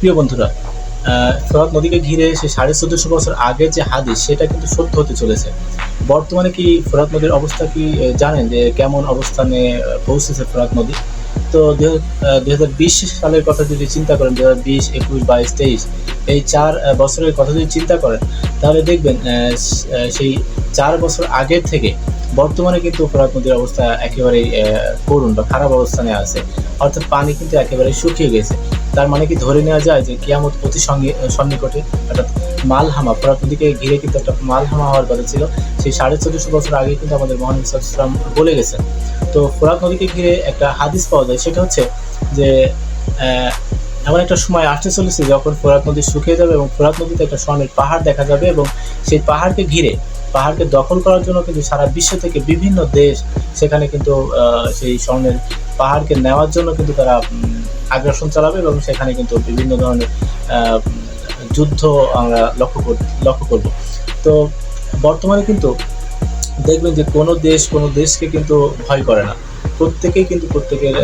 প্রিয় বন্ধুরা ফোরাত নদীকে ঘিরে সে সাড়ে চোদ্দশো বছর আগে যে হাদিস, সেটা কিন্তু সত্য হতে চলেছে। বর্তমানে কি ফোরাত নদীর অবস্থা কি জানেন যে কেমন অবস্থানে পৌঁছেছে ফরাত নদী? তো দু হাজার বিশ সালের কথা যদি চিন্তা করেন দু হাজার বিশ, একুশ বাইশ তেইশ, এই চার বছরের কথা যদি চিন্তা করেন, তাহলে দেখবেন সেই চার বছর আগের থেকে বর্তমানে কিন্তু ফোরাত নদীর অবস্থা একেবারেই করুণ বা খারাপ অবস্থানে আছে। অর্থাৎ পানি কিন্তু একেবারে শুকিয়ে গেছে। তার মানে কি ধরে নেওয়া যায় যে কিয়ামত অতি সন্নিকটে, অর্থাৎ মালহামা ফোরাত নদীকে ঘিরে কিন্তু একটা মালহামা হওয়ার কথা ছিল। সেই সাড়ে চোদ্দশো বছর আগে কিন্তু আমাদের মহান বলে গেছেন। তো ফোরাত নদীকে ঘিরে একটা হাদিস পাওয়া যায়, সেটা হচ্ছে যে এমন একটা সময় আসতে চলেছে যখন ফোরাত নদী শুকিয়ে যাবে এবং ফোরাত নদীতে একটা স্বর্ণের পাহাড় দেখা যাবে এবং সেই পাহাড়কে ঘিরে পাহাড়কে দখল করার জন্য কিন্তু সারা বিশ্ব থেকে বিভিন্ন দেশ সেখানে কিন্তু সেই স্বর্ণের পাহাড়কে নেওয়ার জন্য কিন্তু তারা আগ্রাসন চালাবে এবং সেখানে কিন্তু বিভিন্ন ধরনের যুদ্ধ আমরা লক্ষ্য কর, লক্ষ্য করব। তো বর্তমানে কিন্তু দেখবেন যে কোনো দেশ কোনো দেশকে কিন্তু ভয় করে না। প্রত্যেকেই কিন্তু প্রত্যেকের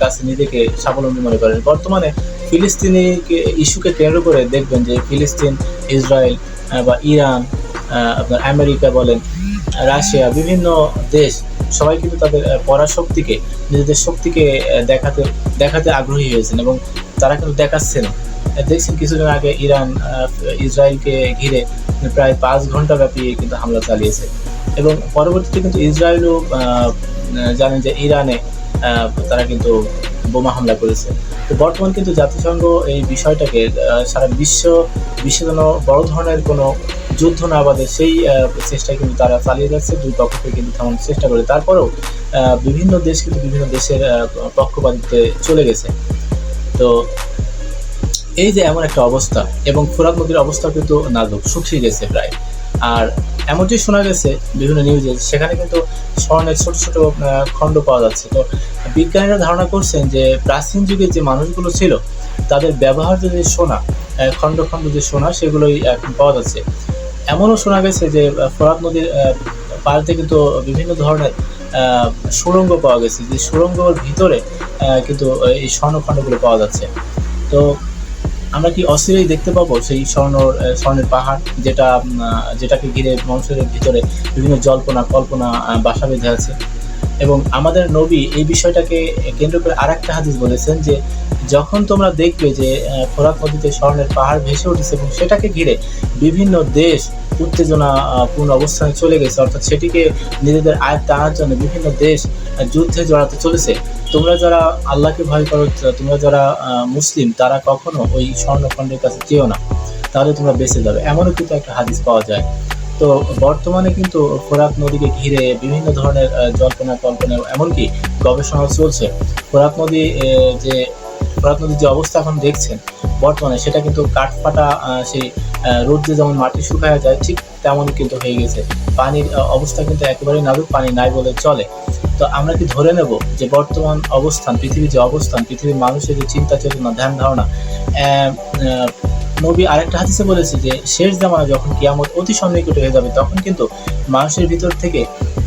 কাছে নিজেকে স্বাবলম্বী মনে করেন। বর্তমানে ফিলিস্তিনি ইস্যুকে কেন্দ্র করে দেখবেন যে ফিলিস্তিন, ইসরায়েল বা ইরান আপনার আমেরিকা বলেন রাশিয়া বিভিন্ন দেশ সবাই কিন্তু তাদের আহ, পরাশক্তিকে নিজেদের শক্তিকে দেখাতে দেখাতে আগ্রহী হয়েছেন এবং তারা কিন্তু দেখাচ্ছেন দেখছেন কিছুদিন আগে ইরান ইসরায়েলকে ঘিরে প্রায় পাঁচ ঘণ্টা ব্যাপী কিন্তু হামলা চালিয়েছে এবং পরবর্তীতে কিন্তু ইসরায়েলও জানেন যে ইরানে তারা কিন্তু বোমা হামলা করেছে। তো বর্তমান কিন্তু জাতিসংঘ এই বিষয়টাকে সারা বিশ্ব বিশ্ব যেন বড় ধরনের কোনো যুদ্ধ না বাঁধে সেই চেষ্টা কিন্তু তারা চালিয়ে যাচ্ছে। দুই পক্ষকে কিন্তু থামানোর চেষ্টা করে। তারপরেও বিভিন্ন দেশ কিন্তু বিভিন্ন দেশের আহ, পক্ষপাতিত্বে চলে গেছে। তো এই যে এমন একটা অবস্থা এবং ফোরাত নদীর অবস্থা কিন্তু নাজুক শুকিয়ে গেছে প্রায়। আর এমনটি শোনা গেছে বিভিন্ন নিউজে সেখানে কিন্তু স্বর্ণের ছোট ছোট খণ্ড পাওয়া যাচ্ছে। তো বিজ্ঞানীরা ধারণা করছেন যে প্রাচীন যুগে যে মানুষগুলো ছিল তাদের ব্যবহার যে সোনা খণ্ড খণ্ড যে সোনা সেগুলোই এখন পাওয়া যাচ্ছে। এমনও শোনা গেছে যে ফরাত নদীর পাড়তে কিন্তু বিভিন্ন ধরনের সুরঙ্গ পাওয়া গেছে। যে সুরঙ্গর ভিতরে কিন্তু এই স্বর্ণখণ্ডগুলো পাওয়া যাচ্ছে। তো আমরা কি অস্থিরেই দেখতে পাবো সেই স্বর্ণ স্বর্ণের পাহাড়, যেটা যেটাকে ঘিরে মানুষের ভিতরে বিভিন্ন জল্পনা, কল্পনা বাসা বেঁধে আছে? এবং আমাদের নবী এই বিষয়টাকে কেন্দ্র করে আর একটা হাদিস বলেছেন যে, যখন তোমরা দেখবে যে ফোরাত নদীতে স্বর্ণের পাহাড় ভেসে উঠেছে এবং সেটাকে ঘিরে বিভিন্ন দেশ উত্তেজনা পূর্ণ অবস্থানে চলে গেছে, অর্থাৎ সেটিকে নিজেদের আয়ত্তে আনার জন্য বিভিন্ন দেশ যুদ্ধে জড়াতে চলেছে, তোমরা যারা আল্লাহকে ভয় করো তোমরা যারা মুসলিম, তারা কখনো ওই স্বর্ণখণ্ডের কাছে যেও না। তাহলে তোমরা বেঁচে যাবে। এমনও কিন্তু একটা হাদিস পাওয়া যায়। তো বর্তমানে কিন্তু ফোরাত নদীকে ঘিরে বিভিন্ন ধরনের জল্পনা কল্পনা এমনকি গবেষণাও চলছে। ফোরাত নদী যে ফোরাত নদীর যে অবস্থা এখন দেখছেন বর্তমানে, সেটা কিন্তু কাঠফাটা সেই রোদ্রে যেমন মাটি শুকায় যায়, ঠিক তেমন কিন্তু হয়ে গেছে। পানির অবস্থা কিন্তু একেবারেই নাজুক, পানি নাই বলে চলে। তো আমরা কি ধরে নেব যে বর্তমান অবস্থান, পৃথিবীর যে অবস্থান, পৃথিবীর মানুষের যে চিন্তা চেতনা ধ্যান ধারণা নবী আরেকটা হাদিসে বলেছে যে, শেষ জামানা যখন কিয়ামত অতি সন্নিকট হয়ে যাবে, তখন কিন্তু মানুষের ভিতর থেকে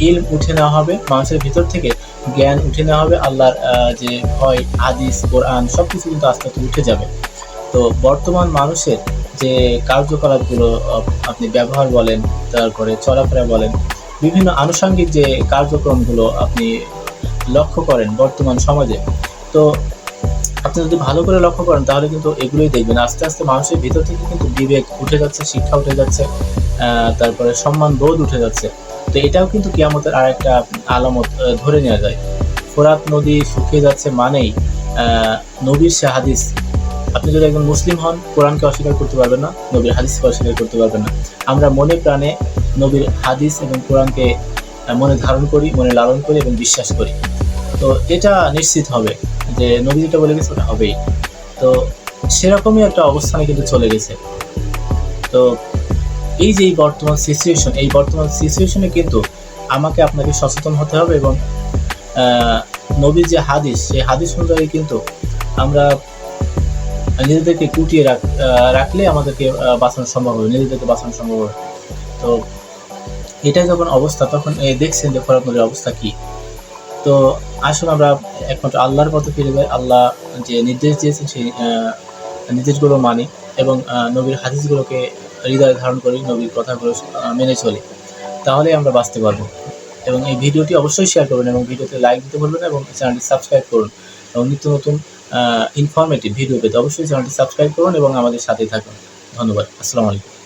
ইলম উঠে নেওয়া হবে, মানুষের ভিতর থেকে জ্ঞান উঠে নেওয়া হবে, আল্লাহর যে ভয় আদিস কোরআন সব কিছু কিন্তু আস্তে আস্তে উঠে যাবে। তো বর্তমান মানুষের যে কার্যকলাপগুলো আপনি ব্যবহার বলেন, তারপরে চলাফেরা বলেন, বিভিন্ন আনুষঙ্গিক যে কার্যক্রমগুলো আপনি লক্ষ্য করেন বর্তমান সমাজে, তো আপনি যদি ভালো করে লক্ষ্য করেন, তাহলে কিন্তু এগুলোই দেখবেন। আস্তে আস্তে মানুষের ভিতর থেকে কিন্তু বিবেক উঠে যাচ্ছে, শিক্ষা উঠে যাচ্ছে তারপরে সম্মান বোধ উঠে যাচ্ছে। তো এটাও কিন্তু কিয়ামতের আর একটা আলামত ধরে নেওয়া যায়। ফোরাত নদী শুকিয়ে যাচ্ছে মানেই নবীর সে হাদিস। আপনি যদি একজন মুসলিম হন, কোরআনকে অস্বীকার করতে পারবেন না, নবীর হাদিসকে অস্বীকার করতে পারবেন না। আমরা মনে প্রাণে নবীর হাদিস এবং কোরআনকে মনে ধারণ করি, মনে লালন করি এবং বিশ্বাস করি। তো এটা নিশ্চিত হবে। যে নবী যেটা বলে গেছে, ওটা হবেই। তো সেরকমই একটা অবস্থানে কিন্তু চলে গেছে। তো এই যে এই বর্তমান সিচুয়েশন এই বর্তমান সিচুয়েশনে কিন্তু আমাকে আপনাকে সচেতন হতে হবে এবং নবীর যে হাদিস, সেই হাদিস অনুযায়ী কিন্তু আমরা নিজেদেরকে কুটিয়ে রাখলে আমাদেরকে বাঁচানো সম্ভব হবে, নিজেদেরকে বাঁচানো সম্ভব হবে। তো এটাই যখন অবস্থা, তখন দেখছেন যে ফরাত নদীর অবস্থা কি। তো আসুন আমরা একমাত্র আল্লাহর পথে ফিরে যাই, আল্লাহ যে নির্দেশ দিয়েছেন সেই নির্দেশগুলো মানি এবং নবীর হাদিসগুলোকে হৃদয়ে ধারণ করি, নবীর কথাগুলো মেনে চলি। তাহলে আমরা বাঁচতে পারব। এবং এই ভিডিওটি অবশ্যই শেয়ার করবেন এবং ভিডিওতে লাইক দিতে ভুলবেন না এবং চ্যানেলটি সাবস্ক্রাইব করুন। এবং নিত্য নতুন ইনফরমেটিভ ভিডিও পেতে অবশ্যই চ্যানেলটি সাবস্ক্রাইব করুন এবং আমাদের সাথেই থাকুন। ধন্যবাদ। আসসালামু আলাইকুম।